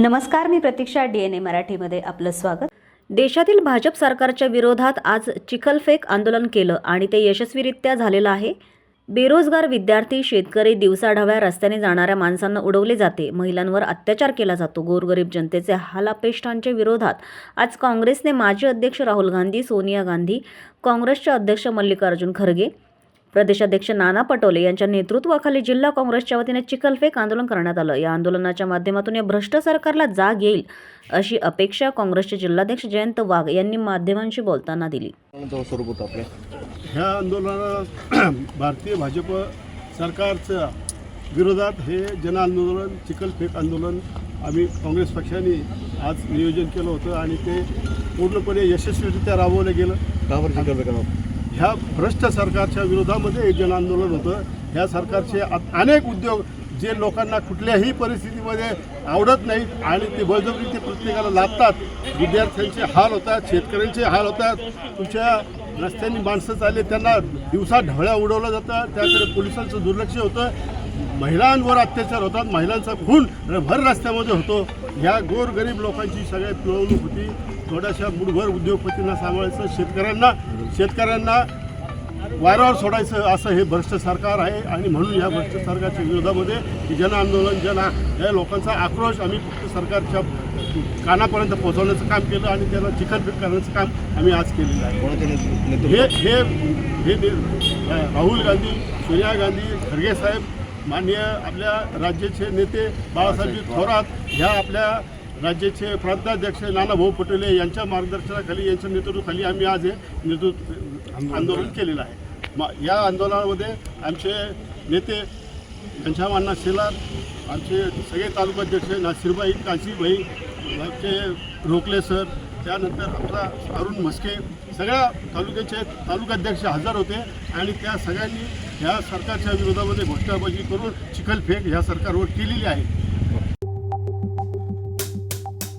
नमस्कार मी प्रतीक्षा D N A मराठीमध्ये आपलं स्वागत. देशातील भाजप सरकारच्या विरोधात आज चिखलफेक आंदोलन केलं आणि ते यशस्वीरित्या झालेलं आहे. बेरोजगार विद्यार्थी शेतकरी दिवसाढव्या रस्त्याने जाणाऱ्या माणसांना उडवले जाते. महिलांवर अत्याचार केला जातो. गोरगरीब जनतेचे हालापेष्टांच्या विरोधात आज काँग्रेसने माजी अध्यक्ष राहुल गांधी सोनिया गांधी काँग्रेसचे अध्यक्ष मल्लिकार्जुन खरगे प्रदेशाध्यक्ष नाना पटोले यांच्या नेतृत्वाखाली जिल्हा काँग्रेसच्या वतीने चिखलफेक आंदोलन करण्यात आलं. या आंदोलनाच्या माध्यमातून या भ्रष्ट सरकारला जाग येईल अशी अपेक्षा काँग्रेसचे जिल्हाध्यक्ष जयंत वाघ यांनी माध्यमांशी बोलताना दिली. आंदोलनाचं स्वरूप होतं आपलं. ह्या आंदोलनाला भारतीय भाजप सरकारच्या विरोधात हे जनआंदोलन चिखलफेक आंदोलन आम्ही काँग्रेस पक्षाने आज नियोजन केलं होतं आणि ते पूर्णपणे यशस्वीरित्या राबवलं गेलं. ह्या भ्रष्ट सरकारच्या विरोधामध्ये एक जनआंदोलन होतं. ह्या सरकारचे अनेक उद्योग जे लोकांना कुठल्याही परिस्थितीमध्ये आवडत नाहीत आणि ते बळजबरी ते प्रत्येकाला लाभतात. विद्यार्थ्यांचे हाल होतात शेतकऱ्यांचे हाल होतात. तुमच्या रस्त्यांनी माणसं चालले त्यांना दिवसा ढवळ्या उडवलं जातं त्याकडे पोलिसांचं दुर्लक्ष होतं. महिलांवर अत्याचार होतात महिलांचा खून भर रस्त्यामध्ये होतो. ह्या गोरगरीब लोकांची सगळ्यात पिळवणूक होती. थोड्याशा मुठभर उद्योगपतींना सांभाळायचं शेतकऱ्यांना शेतकऱ्यांना वायरावर सोडायचं असं हे भ्रष्ट सरकार आहे. आणि म्हणून या भ्रष्ट सरकारच्या विरोधामध्ये जन आंदोलन जन या लोकांचा आक्रोश आम्ही फक्त सरकारच्या कानापर्यंत पोहोचवण्याचं काम केलं आणि त्याला चिखलफेक करण्याचं काम आम्ही आज केलेलं आहे. हे हे हे राहुल गांधी सोनिया गांधी खरगे साहेब माननीय आपल्या राज्याचे नेते बाळासाहेबजी थोरात ह्या आपल्या राज्याचे प्रांताध्यक्ष नानाभाऊ पटोले यांच्या मार्गदर्शनाखाली यांच्या नेतृत्वाखाली आम्ही आज हे नेतृत्व आंदोलन केलेलं आहे. मा या आंदोलनामध्ये आमचे नेते घनश्यामांना शेलार आमचे सगळे तालुकाध्यक्ष नासिरबाई काशीबाई आमचे रोकले सर त्यानंतर आपला अरुण म्हस्के सगळ्या तालुक्याचे तालुकाध्यक्ष हजर होते आणि त्या सगळ्यांनी ह्या सरकारच्या विरोधामध्ये घोषणाबाजी करून चिखलफेक ह्या सरकारवर केलेली आहे.